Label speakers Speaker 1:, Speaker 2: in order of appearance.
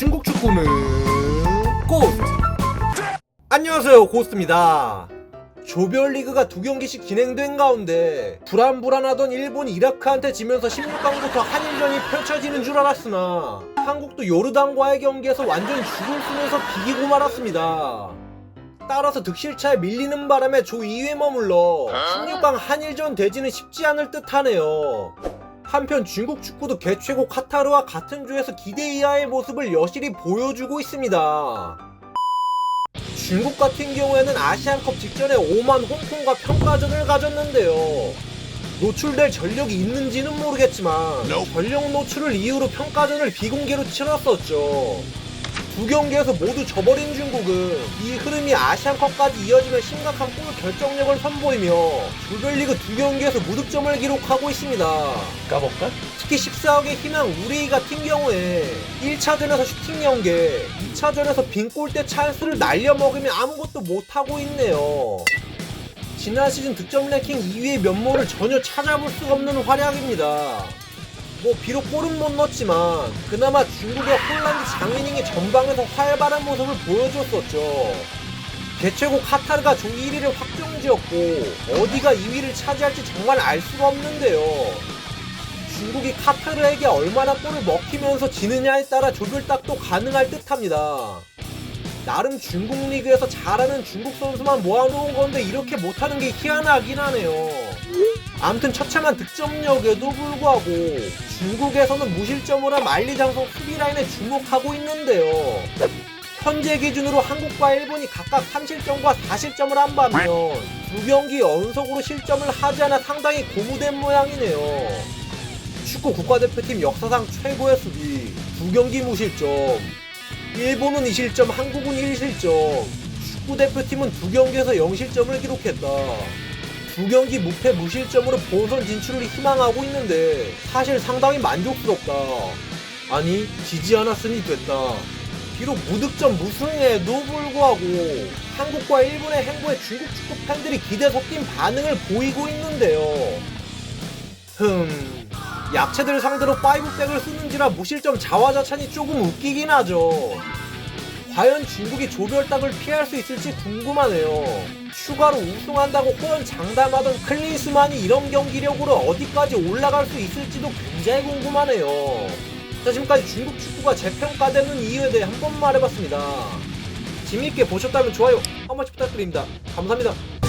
Speaker 1: 중국 축구는 고스트 안녕하세요 고스트입니다. 조별리그가 두 경기씩 진행된 가운데 불안불안하던 일본이 이라크한테 지면서 16강부터 한일전이 펼쳐지는 줄 알았으나 한국도 요르단과의 경기에서 완전 죽을 쓰면서 비기고 말았습니다. 따라서 득실차에 밀리는 바람에 조 2위에 머물러 16강 한일전 대지는 쉽지 않을 듯 하네요 한편 중국 축구도 개최국 카타르와 같은 조에서 기대 이하의 모습을 여실히 보여주고 있습니다. 중국 같은 경우에는 아시안컵 직전에 오만 홍콩과 평가전을 가졌는데요. 노출될 전력이 있는지는 모르겠지만 전력 노출을 이유로 평가전을 비공개로 치렀었죠. 두 경기에서 모두 져버린 중국은 이 흐름이 아시안컵까지 이어지면 심각한 골 결정력을 선보이며 조별리그 두 경기에서 무득점을 기록하고 있습니다.
Speaker 2: 까볼까?
Speaker 1: 특히 14억의 희망 우레이 같은 경우에 1차전에서 슈팅 연계, 2차전에서 빈 골대 찬스를 날려먹으며 아무것도 못하고 있네요. 지난 시즌 득점 랭킹 2위의 면모를 전혀 찾아볼 수가 없는 활약입니다. 뭐 비록 골은 못 넣었지만 그나마 중국의 홀란드 장위닝이 전방에서 활발한 모습을 보여줬었죠. 개최국 카타르가 조 1위를 확정지었고 어디가 2위를 차지할지 정말 알 수가 없는데요. 중국이 카타르에게 얼마나 골을 먹히면서 지느냐에 따라 조별딱도 가능할 듯합니다. 나름 중국 리그에서 잘하는 중국 선수만 모아놓은 건데 이렇게 못하는 게 희한하긴 하네요. 아무튼 처참한 득점력에도 불구하고 중국에서는 무실점으로 한 만리장성 수비 라인에 주목하고 있는데요. 현재 기준으로 한국과 일본이 각각 3실점과 4실점을 한 반면 두 경기 연속으로 실점을 하지 않아 상당히 고무된 모양이네요. 축구 국가대표팀 역사상 최고의 수비 두 경기 무실점 일본은 2실점 한국은 1실점. 축구 대표팀은 두 경기에서 0실점을 기록했다. 두 경기 무패 무실점으로 본선 진출을 희망하고 있는데 사실 상당히 만족스럽다. 아니 지지 않았으니 됐다. 비록 무득점 무승에도 불구하고 한국과 일본의 행보에 중국 축구 팬들이 기대 섞인 반응을 보이고 있는데요. 흠 약체들 상대로 5백을 쓰는지라 무실점 자화자찬이 조금 웃기긴 하죠. 과연 중국이 조별딱을 피할 수 있을지 궁금하네요. 추가로 우승한다고 호언 장담하던 클린스만이 이런 경기력으로 어디까지 올라갈 수 있을지도 굉장히 궁금하네요. 자, 지금까지 중국 축구가 재평가되는 이유에 대해 한 번 말해봤습니다. 재미있게 보셨다면 좋아요 한 번씩 부탁드립니다. 감사합니다.